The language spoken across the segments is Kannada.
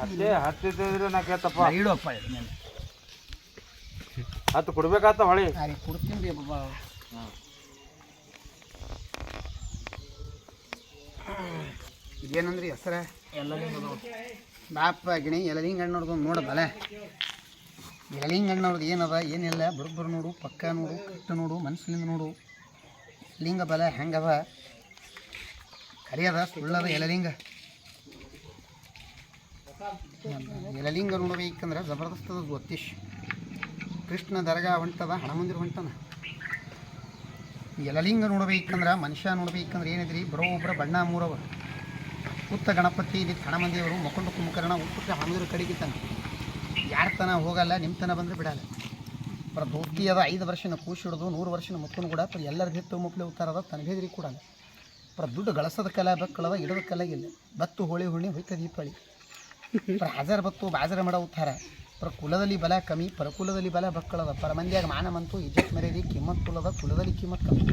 ಹತ್ತೆ ಹತ್ತಿದ್ರೆ ನಾ ಕೇಳ್ತಪ್ಪ. ಇಡಪ್ಪ ಹತ್ತು ಕೊಡ್ಬೇಕಾತ ಹೊಳಿ? ಕೊಡ್ತೀನಿ ರೀ ಬಾಬಾ. ಇದೇನಂದ್ರಿ ಹೆಸರ? ಎಲ್ಲ ಬಾಪ ಗಿಣಿ ಎಲಲಿಂಗ ಹಣ್ಣು ನೋಡದಲ್ಲ ಎಲ್ಲ ಎಲಲಿಂಗ ಹಣ್ಣವ್ರದ್ದು ಏನದ ಏನಿಲ್ಲ ಬರೋಬ್ಬರು ನೋಡು ಪಕ್ಕ ನೋಡು ಕಟ್ಟು ನೋಡು ಮನಸ್ಸಿನಿಂದ ನೋಡು. ಲಿಂಗ ಬಲ ಹೆಂಗದ? ಕರಿಯದ ಸುಳ್ಳದ ಎಲಲಿಂಗ ಎಲಲಿಂಗ ನೋಡ್ಬೇಕಂದ್ರೆ ಜಬರ್ದಸ್ತ್ ಗೊತ್ತಿಶ್. ಕೃಷ್ಣ ದರ್ಗಾ ಹೊಂಟದ ಹಣ ಮಂದಿರ ಹೊಂಟನ. ಎಲಲಿಂಗ ನೋಡ್ಬೇಕಂದ್ರೆ, ಮನುಷ್ಯ ನೋಡ್ಬೇಕಂದ್ರೆ ಏನಿದ್ರಿ? ಬರೋ ಒಬ್ಬರ ಬಣ್ಣ ಮೂರವ. ಉತ್ತ ಗಣಪತಿ ಇಲ್ಲಿ ಹಣ ಮಂದಿಯವರು ಮುಖಂಡ ಕುಂಭಕರ್ಣ ಉಪ್ಪುಟ್ಟ ಹಣಮಂದಿರ ಕಡೆಗೆ ತಾನೆ ಯಾರ ತನ ಹೋಗಲ್ಲ ನಿಮ್ಮ ತನ ಬಂದರೆ ಬಿಡಲ್ಲ. ಪರ ದೋಸ್ತಿ ಅದ, ಐದು ವರ್ಷನ ಕೂಸಿ ನೂರು ವರ್ಷನ ಮುಕ್ಕನು ಕೂಡ ಎಲ್ಲರ ಹಿಟ್ಟು ಮುಪ್ಲೆ ಉತ್ತಾರದ ತನಗೇದ್ರಿ ಕೊಡಲ್ಲ. ಪರ ದುಡ್ಡು ಗಳಸದ ಕಲೆ ಬೆಕ್ಕಳದ ಇಡದ ಕಲಾಗಿಲ್ಲ ಬತ್ತು ಹೋಳಿ ಹುಣ್ಣಿ ಹೊಯ್ತ ದೀಪಾಳಿ ಪ್ರ ಹಾಜರ್ ಬತ್ತು ಬಾಜರ ಮಾಡೋ ಉತ್ತಾರ. ಪ್ರ ಕುಲದಲ್ಲಿ ಬಲ ಕಮ್ಮಿ ಪರಕುಲದಲ್ಲಿ ಬಲ ಬಕ್ಕಳದ ಪರ ಮಂದಿಯಾಗ ಮಾನ ಮಂತು, ಇಜ್ಜತ್ ಕಿಮ್ಮತ್ ಕುಲದ ಕುಲದಲ್ಲಿ ಕಿಮ್ಮತ್ ಕಮ್ಮಿ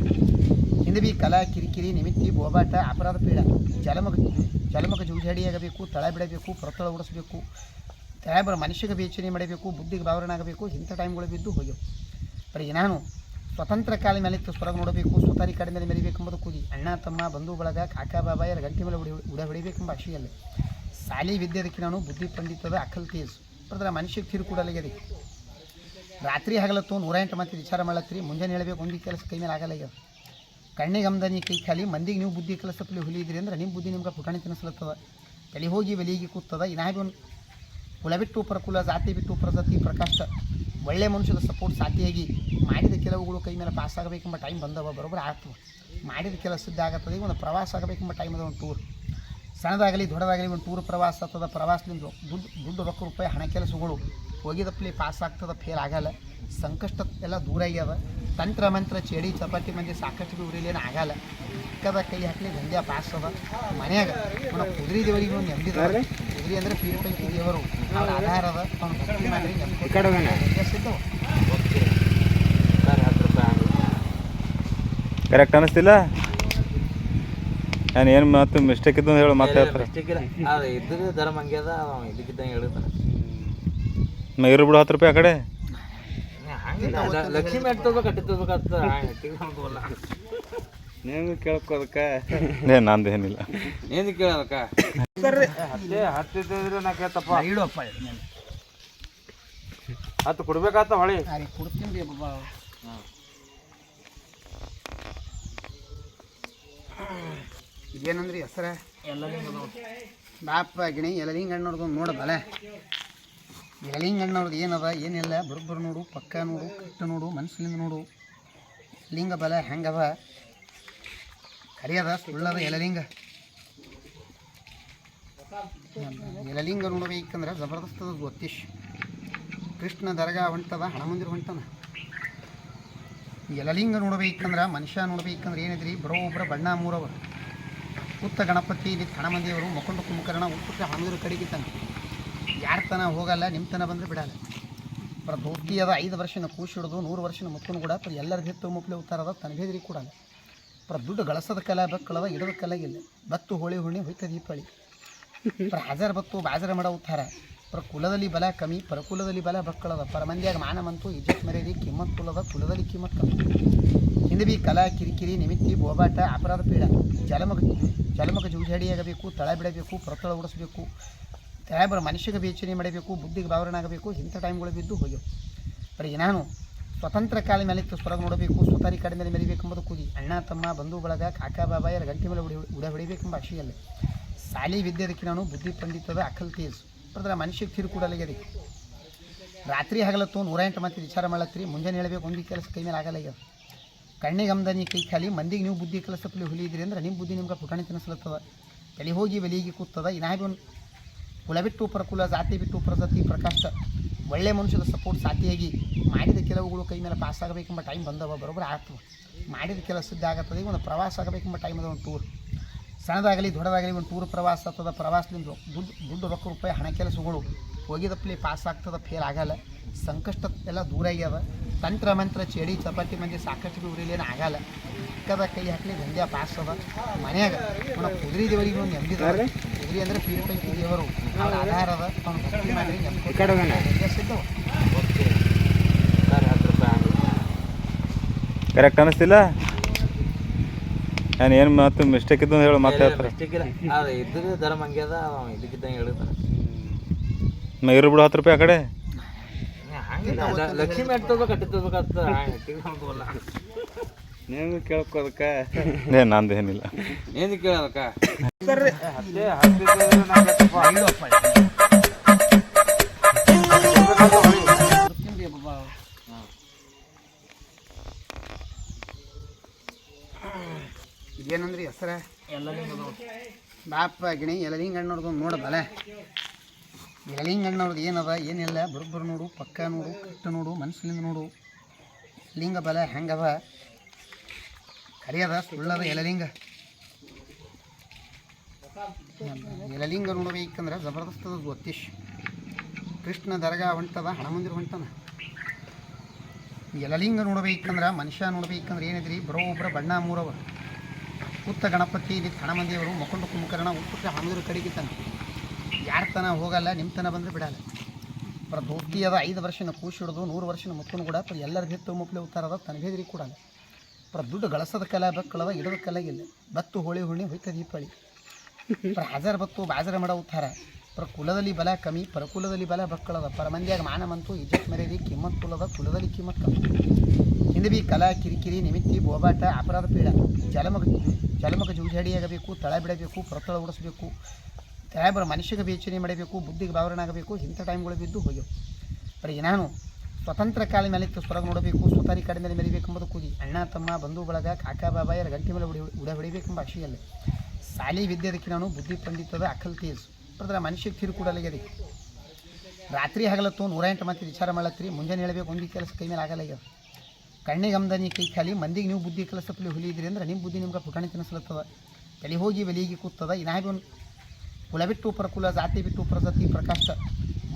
ಹಿಂದೆ ಬಿ ಕಲಾ, ಕಿರಿಕಿರಿ, ನಿಮಿತ್ತಿ, ಬೋಬಾಟ, ಅಪರಾಧ ಪೀಡ. ಜಲಮಗ ಜಲಮಗ ಜೂಜಾಡಿಯಾಗಬೇಕು, ತಳ ಬಿಡಬೇಕು ಪರತಳ ಉಡಿಸ್ಬೇಕು. ತಳಬರ ಮನುಷ್ಯಗೆ ಬೇಚನೆ ಮಾಡಬೇಕು, ಬುದ್ಧಿಗೆ ಬಾವರಣ ಆಗಬೇಕು ಇಂಥ ಟೈಮ್ಗಳು ಬಿದ್ದು ಹೋಗ್ಯವು. ಬರೀ ನಾನು ಸ್ವತಂತ್ರ ಕಾಲ ಮೇಲೆ ಸ್ವರಗ ನೋಡಬೇಕು ಸ್ವತಾರಿ ಕಡೆ ಮೇಲೆ ಮೆರಿಬೇಕೆಂಬುದು ಕೂಗಿ. ಅಣ್ಣ, ತಮ್ಮ, ಬಂಧು, ಬಳಗ, ಕಾಕಾ ಬಾಬಾಯರ ಗಂಟೆ ಮೇಲೆ ಉಡಿ ಉಡ ಹೊಡಿಬೇಕೆಂಬ ಆಶೆಯಲ್ಲ. ಸಾಲಿ ವಿದ್ಯೆದಕ್ಕೆ ನಾನು ಬುದ್ಧಿ ಪಂಡಿತದ ಅಕಲ್ ತೇಜು ಅದರ ಮನುಷ್ಯಕ್ಕೆ ತಿರು ಕೂಡಲಾಗ್ಯದ ರಾತ್ರಿ ಹಗಲತ್ತು ನೂರ ಎಂಟು ಮತ್ತೆ ವಿಚಾರ ಮಾಡತ್ರಿ ಮುಂಜಾನೆ ಹೇಳಬೇಕು ಒಂದು ಕೆಲಸ ಕೈ ಮೇಲೆ ಆಗಲ್ಲ ಕಣ್ಣಿಗೆ ಕೈ ಖಾಲಿ, ಮಂದಿಗೆ ನೀವು ಬುದ್ಧಿ ಕಲಿಸಪ್ಪಲಿ ಹುಲಿದ್ರಿ ಅಂದ್ರೆ ನಿಮ್ಮ ಬುದ್ಧಿ ನಿಮ್ಗೆ ಪುಟಾಣಿ ತಿನ್ನಿಸ್ಲತ್ತದ. ತಲೆ ಹೋಗಿ ಬೆಲಿಗೆ ಕೂತದ ಇನ್ನಾಗಿ ಒಂದು ಕುಲ ಬಿಟ್ಟು ಪರಕುಲ ಜಾತಿ ಬಿಟ್ಟು ಪ್ರಜಾತಿ ಪ್ರಕಾಶ ಒಳ್ಳೆ ಮನುಷ್ಯದ ಸಪೋರ್ಟ್ ಸಾಥಿಯಾಗಿ ಮಾಡಿದ ಕೆಲವುಗಳು ಕೈ ಮೇಲೆ ಪಾಸ್ ಆಗಬೇಕೆಂಬ ಟೈಮ್ ಬಂದವ ಬರೋಬ್ಬರ ಆಗ್ತವೆ. ಮಾಡಿದ ಕೆಲಸ ಸಿದ್ಧ ಆಗತ್ತದೆ ಒಂದು ಪ್ರವಾಸ ಆಗಬೇಕೆಂಬ ಟೈಮ್ ಅದ ಒಂದು ಟೂರ್ ಸಣ್ಣದಾಗಲಿ ದೊಡ್ಡದಾಗಲಿ ಒಂದು ಟೂರ್ ಪ್ರವಾಸ ಆಗ್ತದೆ ಪ್ರವಾಸದಿಂದ ದುಡ್ಡು ದುಡ್ಡು ರೊಕ್ಕ ರೂಪಾಯಿ ಹಣ ಕೆಲಸಗಳು ಹೋಗಿದಪ್ಪಲಿ ಪಾಸ್ ಆಗ್ತದ ಫೇಲ್ ಆಗಲ್ಲ. ಸಂಕಷ್ಟ ಎಲ್ಲ ದೂರ ಆಗ್ಯದ ತಂತ್ರ ಮಂತ್ರ ಚೇಡಿ ಚಪಾತಿ ಮಂದಿ ಸಾಕಷ್ಟು ದೂರಿಲೇನು ಆಗಲ್ಲ. ಚಿಕ್ಕದ ಕೈ ಹಾಕಲಿ ದಂಧ್ಯ ಪಾಸ್ ಅದ. ಮನೆಯಾಗ ಅವನ ಕುದುರೆ ದೇವರಿಗೆ ಒಂದು ನೆಮ್ಮದಿದ್ದಾರೆ ಕುದುರೆ ಅಂದರೆ ಪೀರಪೈಕಿ ದೇವರು. ಅವ್ರ ಆಧಾರ ಅದ. ಅವ್ನ ಭಕ್ತಿ ಮಾಡಿ ನೆಮ್ಮದಿ. ಕರೆಕ್ಟ್ ಅನಿಸ್ತಿಲ್ಲ ನಾನು ಏನು ಮತ್ತು ಮಿಸ್ಟೇಕ್ ಇದ್ದು ಹೇಳು ಮತ್ತೆ ಇರು ಬಿಡು ಹತ್ತು ರೂಪಾಯಿ ಆ ಕಡೆ. ನಾನು ಕೇಳ್ಕೋದಕ್ಕೆ ಏ ನಂದು ಏನಿಲ್ಲ. ಏನು ಕೇಳೋದಕ್ಕ. ಹತ್ತೆ ಹತ್ತಿದ್ರೆ ನಾ ಕೇಳ್ತಪ್ಪ. ಇಡಪ್ಪ ಹತ್ತು ಕೊಡ್ಬೇಕಾತ ಹೊಳಿ. ಕುಡ್ತೀನಿ ಕೊಡ್ತೀನಿ ರೀ ಬಾಬಾ. ಇದೇನಂದ್ರಿ ಹೆಸರ? ಎಲ್ಲ ಬಾಪ ಗಿಣಿ ಎಲಲಿಂಗ ಹಣ್ಣವ್ರದ್ದು ನೋಡ ಎಲಿಂಗ್ ಅಣ್ಣ ಹಣ್ಣವ್ರದ್ದು ಏನದ? ಏನಿಲ್ಲ ಬರೋಬ್ಬರು ನೋಡು ಪಕ್ಕ ನೋಡು ಕಟ್ಟ ನೋಡು ಮನಸ್ಸಿನಿಂದ ನೋಡು. ಲಿಂಗ ಬಲ ಹೆಂಗವ ಕರಿಯದ ಸುಳ್ಳದ ಎಲಲಿಂಗ ಎಲಲಿಂಗ ನೋಡ್ಬೇಕಂದ್ರೆ ಜಬರ್ದಸ್ತ್ ಜಬರ್ದಸ್ತದ ಜ್ಯೋತಿಷ್ ಕೃಷ್ಣ ದರ್ಗಾ ಹೊಂಟದ, ಹಣ ಮಂದಿರ ಹೊಂಟನ ಎಲಲಿಂಗ ನೋಡ್ಬೇಕಂದ್ರೆ, ಮನುಷ್ಯ ನೋಡ್ಬೇಕಂದ್ರೆ ಏನಿದ್ರಿ? ಬರೋಬ್ಬರ ಬಣ್ಣ ಮೂರವ ಉತ್ತ ಗಣಪತಿ ಇಲ್ಲಿ ಹಣ ಮಂದಿಯವರು ಮುಖಂಡ ಕುಂಭಕರ್ಣ ಉತ್ತರ ಹಣಮಂದಿರ ಕಡೆಗೆ ತಾನೆ ಯಾರ ತನ ಹೋಗಲ್ಲ ನಿಮ್ಮ ತನ ಬಂದರೆ ಬಿಡಲ್ಲ. ಬರ ದೋಸ್ತಿ ಅದ, ಐದು ವರ್ಷನ ಕೂಸಿ ಹಿಡಿದು, ನೂರು ವರ್ಷನ ಮುಕ್ಕನು ಕೂಡ ಪರ ಎಲ್ಲರ ಹೆತ್ತು ಮುಪ್ಲೆ ಉತ್ತಾರದ ತನಗೇದ್ರಿ ಕೂಡ ಅವರ ದುಡ್ಡು ಗಳಸದ ಕಲೆ ಬಕ್ಕಳದ ಇಡದ ಕಲೆಗಿಲ್ಲ ಬತ್ತು ಹೋಳಿ, ಹುಣ್ಣಿ, ಹೊಯ್ತ, ದೀಪಾವಳಿ. ಪರ ಹಾಜರ ಬತ್ತು ಬಾಜರ ಮಾಡ ಉತ್ತಾರ. ಕುಲದಲ್ಲಿ ಬಲ ಕಮ್ಮಿ, ಪರಕುಲದಲ್ಲಿ ಬಲ ಬಕ್ಕಳದ ಪರ ಮಂದಿಯಾಗ ಮಾನ ಮಂತು ಇಜ್ಜತ್ ಮರ್ಯಾದೆ, ಕಿಮ್ಮತ್ ಕುಲದ ಕುಲದಲ್ಲಿ ಕಿಮ್ಮತ್ ಕಮ್ಮಿ. ಹಿಂದೆ ಬಿ ಕಲಾ, ಕಿರಿಕಿರಿ, ನಿಮಿತ್ತಿ, ಬೋಬಾಟ, ಅಪರಾಧ ಪೀಡ. ಜಲಮಗ ಜಲಮಗ ಜೂಜಾಡಿಯಾಗಬೇಕು, ತಳ ಬಿಡಬೇಕು ಪ್ರತಳ ಉಡಿಸ್ಬೇಕು. ತಯಾರ ಮನುಷ್ಯಗೆ ಬೇಚನೆ ಮಾಡಬೇಕು, ಬುದ್ಧಿಗೆ ಬಾವರಣ ಆಗಬೇಕು ಇಂಥ ಟೈಮ್ಗಳು ಬಿದ್ದು ಹೋಗ್ಯವು. ಬರ ನಾನು ಸ್ವತಂತ್ರ ಕಾಲ ಮೇಲೆ ಸ್ವರಗ ನೋಡಬೇಕು ಸ್ವತಾರಿ ಕಡೆ ಮೇಲೆ ಮೆರಿಬೇಕೆಂಬುದು ಕೂಗಿ, ಅಣ್ಣ, ತಮ್ಮ, ಬಂಧು, ಬಳಗ, ಕಾಕಾ ಬಾಬಾಯರ ಗಂಟೆ ಮೇಲೆ ಉಡಿ ಉಡ ಹೊಡಿಬೇಕೆಂಬ ಆಶೆಯಲ್ಲ ಸಾಲಿ ವಿದ್ಯೆದಕ್ಕೆ ನಾನು ಬುದ್ಧಿ ಪಂಡಿತದ ಅಕಲ್ ತೇಜ್ ಮನುಷ್ಯಕ್ಕೆ ತಿರು ಕೂಡಲಾಗ್ಯದ ರಾತ್ರಿ ಹಗಲತ್ತು ನೂರ ಎಂಟು ಮತ್ತೆ ವಿಚಾರ ಮಾಡತ್ರಿ, ಮುಂಜಾನೆ ಹೇಳಬೇಕು ಒಂದು ಕೆಲಸ ಕೈ ಮೇಲೆ ಆಗಲ್ಲ ಈಗ ಕಣ್ಣಿಗೆ ಅಮ್ದಾನಿ ಕೈ ಖಾಲಿ, ಮಂದಿಗೆ ನೀವು ಬುದ್ಧಿ ಹುಲಿ ಹುಲಿದ್ರಿ ಅಂದ್ರೆ ನಿಮ್ಮ ಬುದ್ಧಿ ನಿಮ್ಗೆ ಪುಟಾಣಿ ತಿನ್ನಿಸ್ಲತ್ತದ. ತಲೆ ಹೋಗಿ ಬೆಲಿಗೆ ಕೂತದ ಇನ್ನಾಗಿ ಒಂದು ಕುಲ ಬಿಟ್ಟು ಪರಕುಲ ಜಾತಿ ಬಿಟ್ಟು ಪ್ರಜಾತಿ ಪ್ರಕಾಶ. ಒಳ್ಳೆ ಮನುಷ್ಯದ ಸಪೋರ್ಟ್ ಸಾಥಿಯಾಗಿ ಮಾಡಿದ ಕೆಲವುಗಳು ಕೈ ಮೇಲೆ ಪಾಸ್ ಆಗಬೇಕೆಂಬ ಟೈಮ್ ಬಂದವ, ಬರೋಬ್ಬರ ಆಗ್ತವೆ ಮಾಡಿದ ಕೆಲಸ ಸಿದ್ಧ ಈಗ ಒಂದು ಪ್ರವಾಸ ಆಗಬೇಕೆಂಬ ಟೈಮ್ ಅದ, ಒಂದು ಟೂರ್ ಸಣ್ಣದಾಗಲಿ ದೊಡ್ಡದಾಗಲಿ ಒಂದು ಟೂರ್ ಪ್ರವಾಸ ಆಗ್ತದ ಪ್ರವಾಸದಿಂದ ದುಡ್ಡು ದುಡ್ಡು ರೊಕ್ಕ ರೂಪಾಯಿ ಹಣ ಕೆಲಸಗಳು ಹೋಗಿದಪ್ಲಿ ಪಾಸ್ ಆಗ್ತದ ಫೇಲ್ ಆಗಲ್ಲ. ಸಂಕಷ್ಟ ಎಲ್ಲ ದೂರ ಆಗ್ಯದ. ತಂತ್ರ ಮಂತ್ರ ಚೇಡಿ ಚಪಾತಿ ಮಂದಿ ಸಾಕಷ್ಟು ಊರಿಲೇನು ಆಗಲ್ಲ. ಕದ ಕೈ ಹಾಕಲಿ ದಂಧ್ಯ ಪಾಸ್ ಅದ. ಮನೆಯಾಗ ಅವನ ಕುದುರೆ ದೇವರಿಗೆ ಒಂದು ನೆಮ್ಮದಿದ್ದಾರೆ ಕುದುರೆ ಅಂದ್ರೆ ಪೀರಪಂಚಿ ದೇವರು. ಅವ್ರ ಆಧಾರ ಅದ. ಅವ್ನ ಭಕ್ತಿ ಮಾಡಿ ನೆಮ್ಮದಿ. ಕರೆಕ್ಟ್ ಅನಿಸ್ತಿಲ್ಲ? ನಾನು ಏನು ಮತ್ತು ಮಿಸ್ಟೇಕ್ ಇದ್ದು ಹೇಳು ಮತ್ತೆ ಹೇಳ್ತಾರೆ. ಮಿಸ್ಟೇಕ್ ಇಲ್ಲ. ಅದು ಇದ್ದರೆ ಧರ್ಮ ಹಂಗೆ ಅದ ಅವ ಇದಕ್ಕಿದ್ದಂಗೆ ಹೇಳಿದ್ರೆ ಮೈರು ಬಿಡು ಹತ್ತು ರೂಪಾಯಿ ಆ ಕಡೆ. ಲಕ್ಷ್ಮಿ ಮ್ಯಾಟ್ ತಗೋಬೇಕು ನೀವು ಕೇಳ್ಕೊ ಅದಕ್ಕೆ. ಏ ನಂದೇನಿಲ್ಲ ಏನು ಕೇಳೋದಕ್ಕ ಇದೇನಂದ್ರಿ ಹೆಸರ? ಬಾಪ ಗಿಣಿ ಎಲಲಿಂಗ ನೋಡ್ದು ನೋಡದಲ್ಲ ಬಲ ಎಲಲಿಂಗ ಹಣ್ಣೋರ್ದು ಏನದ ಏನಿಲ್ಲ. ಬರೋಬ್ಬರು ನೋಡು ಪಕ್ಕ ನೋಡು ಕಟ್ಟು ನೋಡು ಮನಸ್ಸಿನಿಂದ ನೋಡು. ಲಿಂಗ ಬಲ ಹೆಂಗದ ಕರಿಯದ ಸುಳ್ಳದ ಎಲಲಿಂಗ ಎಲಲಿಂಗ ನೋಡ್ಬೇಕಂದ್ರೆ ಜಬರ್ದಸ್ತ್ ಗೊತ್ತಿಶ್. ಕೃಷ್ಣ ದರ್ಗಾ ಹೊಂಟದ ಹಣ ಮಂದಿರ ಹೊಂಟನ. ಎಲಲಿಂಗ ನೋಡ್ಬೇಕಂದ್ರೆ ಮನುಷ್ಯ ನೋಡ್ಬೇಕಂದ್ರೆ ಏನಿದ್ರಿ ಬರೋ ಒಬ್ಬರ ಬಣ್ಣ ಮೂರವ. ಉತ್ತ ಗಣಪತಿ ಇಲ್ಲಿ ಹಣ ಮಂದಿಯವರು ಮುಖಂಡ ಕುಂಭಕರ್ಣ ಉತ್ತರ ಹಣಮಂದಿರ ಕಡೆಗೆ ತಾನೆ ಯಾರ ತನ ಹೋಗಲ್ಲ ನಿಮ್ಮ ತನ ಬಂದರೆ ಬಿಡಲ್ಲ. ಪರ ದೋಸ್ತಿ ಅದ ಐದು ವರ್ಷನ ಕೂಸಿ ಹಿಡಿದು ನೂರು ವರ್ಷನ ಮುಕ್ಕನು ಕೂಡ ಪರ ಎಲ್ಲರ ಹೆತ್ತು ಮುಪ್ಲೆ ಉತ್ತಾರದ ಅದ ತನಗೇದ್ರಿ ಕೊಡಲ್ಲ ಪರ ದುಡ್ಡು ಗಳಸದ ಕಲ ಬೆಕ್ಕಳದ ಇಡದ ಕಲಾಗಿಲ್ಲ ಬತ್ತು ಹೋಳಿ ಹುಣ್ಣಿ ಹೊಯ್ತ ದೀಪಾವಳಿ. ಪರ ಹಜಾರ್ ಬತ್ತು ಬಾಜರ ಮಾಡೋ ಉತ್ತಾರ. ಪರ ಕುಲದಲ್ಲಿ ಬಲ ಕಮ್ಮಿ, ಪರಕುಲದಲ್ಲಿ ಬಲ ಬಕ್ಕಳದ. ಪರ ಮಂದಿಯಾಗ ಮಾನ ಮಂತು ಇಜ್ಜತ್ ಮರೇರಿ ಕಿಮ್ಮತ್ ಕುಲದ ಕುಲದಲ್ಲಿ ಕಿಮ್ಮತ್ ಕಮ್ಮಿ. ಹಿಂದೆ ಕಲಾ ಕಿರಿಕಿರಿ ನಿಮಿತ್ತಿ ಬೋಬಾಟ ಅಪರಾಧ ಪೀಡ ಜಲಮಗ ಜಲಮಗ ಜೂಜಾಡಿಯಾಗಬೇಕು, ತಳ ಬಿಡಬೇಕು, ಪ್ರತಳ ಓಡಿಸಬೇಕು ತಯಾರ ಮನುಷ್ಯಗೆ ಬೇಚನೆ ಮಾಡಬೇಕು, ಬುದ್ಧಿಗೆ ಬಾವರಣ ಆಗಬೇಕು ಇಂಥ ಟೈಮ್ಗಳು ಬಿದ್ದು ಹೋಗ್ಯವು. ಬರೀ ನಾನು ಸ್ವತಂತ್ರ ಕಾಲ ಮೇಲೆ ಸ್ವರಗ ನೋಡಬೇಕು ಸ್ವತಾರಿ ಕಡೆ ಮೇಲೆ ಮೆರಿಬೇಕೆಂಬುದು ಕೂಗಿ, ಅಣ್ಣ, ತಮ್ಮ, ಬಂಧು, ಬಳಗ, ಕಾಕಾ ಬಾಬಾಯರ ಗಂಟೆ ಮೇಲೆ ಉಡಿ, ಉಡ ಹೊಡಿಬೇಕೆಂಬ ಅಕ್ಷೆಯಲ್ಲ. ಸಾಲಿ ವಿದ್ಯೆದಕ್ಕೆ ನಾನು ಬುದ್ಧಿ ಪಂಡಿತದ ಅಕಲ್ ತೀರ್ಸು ಪ್ರದ್ರ ಮನುಷ್ಯಕ್ಕೆ ತಿರುಕೂಡಲಾಗ್ಯದ ರಾತ್ರಿ ಹಗಲತ್ತು ನೂರ ಎಂಟು ಮತ್ತೆ ವಿಚಾರ ಮಾಡತ್ರಿ ಮುಂಜಾನೆ ಹೇಳಬೇಕು, ಒಂದು ಕೆಲಸ ಕೈ ಮೇಲೆ ಆಗಲಾಗ್ಯದ. ಕಣ್ಣಿಗೆ ಅಮ್ದಾನಿ ಕೈ ಖಾಲಿ, ಮಂದಿಗೆ ನೀವು ಬುದ್ಧಿ ಕಲಿಸಪ್ಪಲಿ ಹುಲಿದ್ರಿ ಅಂದ್ರೆ ನಿಮ್ಮ ಬುದ್ಧಿ ನಿಮ್ಗೆ ಪುಟಾಣಿ ತಿನ್ನಿಸ್ಲತ್ತದ. ತಲೆ ಹೋಗಿ ಬೆಲೆಗೆ ಕೂತದ ಇನ್ನಾಗಿ ಒಂದು ಕುಲ ಬಿಟ್ಟು ಪರಕುಲ ಜಾತಿ ಬಿಟ್ಟು ಪ್ರಜಾತಿ ಪ್ರಕಾಶ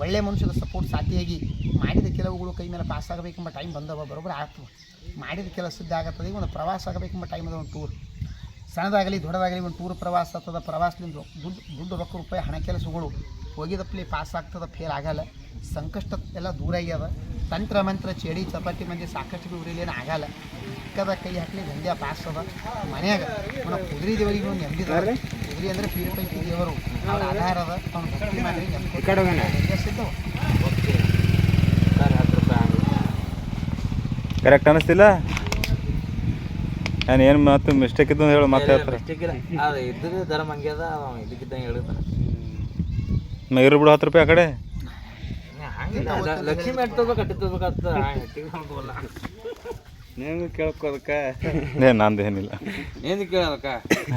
ಒಳ್ಳೆ ಮನುಷ್ಯದ ಸಪೋರ್ಟ್ ಸಾಥಿಯಾಗಿ ಮಾಡಿದ ಕೆಲವುಗಳು ಕೈ ಮೇಲೆ ಪಾಸ್ ಆಗಬೇಕೆಂಬ ಟೈಮ್ ಬಂದವ, ಬರೋಬ್ಬರ ಆಗ್ತವೆ ಮಾಡಿದ ಕೆಲಸ ಸಿದ್ಧ ಆಗತ್ತದೆ ಒಂದು ಪ್ರವಾಸ ಆಗಬೇಕೆಂಬ ಟೈಮ್ ಅದ ಒಂದು ಟೂರ್ ಸಣ್ಣದಾಗಲಿ ದೊಡ್ಡದಾಗಲಿ ಒಂದು ಟೂರ್ ಪ್ರವಾಸ ಆಗ್ತದ ಪ್ರವಾಸದಿಂದ ದುಡ್ಡು ದುಡ್ಡು ರೊಕ್ಕ, ರೂಪಾಯಿ, ಹಣ, ಕೆಲಸಗಳು ಹೋಗಿದಪ್ಲಿ ಪಾಸ್ ಆಗ್ತದ ಫೇಲ್ ಆಗಲ್ಲ. ಸಂಕಷ್ಟ ಎಲ್ಲ ದೂರ ಆಗ್ಯದ. ತಂತ್ರ ಮಂತ್ರ ಚೇಡಿ ಚಪಾತಿ ಮಂದಿ ಸಾಕಷ್ಟು ಉರಿಲೇನು ಆಗಲ್ಲ. ಕದ ಕೈ ಹಾಕಲಿ ದಂಧೆ ಪಾಸ್ ಅದ ಮನ್ಯಾಗ ಅವನ ಕುದುರೆ ದೇವರಿಗೆ ಒಂದು ನೆಮ್ಮದಿದ್ದಾರೆ ಕುದುರೆ ಅಂದರೆ ಪೀರಪಂಚಿ ದೇವರು ಅವ್ರ ಆಧಾರ ಅದ. ಅವ್ನ ಭಕ್ತಿ ಮಾಡಿ ಕರೆಕ್ಟ್ ಅನಿಸ್ತಿಲ್ಲ? ನಾನು ಏನು ಮತ್ತು ಮಿಸ್ಟೇಕ್ ಇದ್ದು ಹೇಳಿ ಮತ್ತೆ ಹೇಳ್ತಾರೆ. ಧರ್ಮ ಹಂಗೆ ಅದ ಅವ ಇದಕ್ಕಿದ್ದಂಗೆ ಹೇಳಿದಾನೆ ಮ ಇರು ಬಿಡು ಹತ್ತು ರೂಪಾಯಿ ಆ ಕಡೆ. ಲಕ್ಷ್ಮಿ ಮ್ಯಾಟ್ ತಗೋಬೇಕು ಕಟ್ಟಿ ತಗೋಬೇಕಂತ ತಿಳ್ಕೊಂಬೋಲ್ಲ ನೀವು ಕೇಳ್ಕೊ ಅದಕ್ಕೆ. ಏ ನಂದೇನಿಲ್ಲ. ಏನು ಕೇಳೋದಕ್ಕ?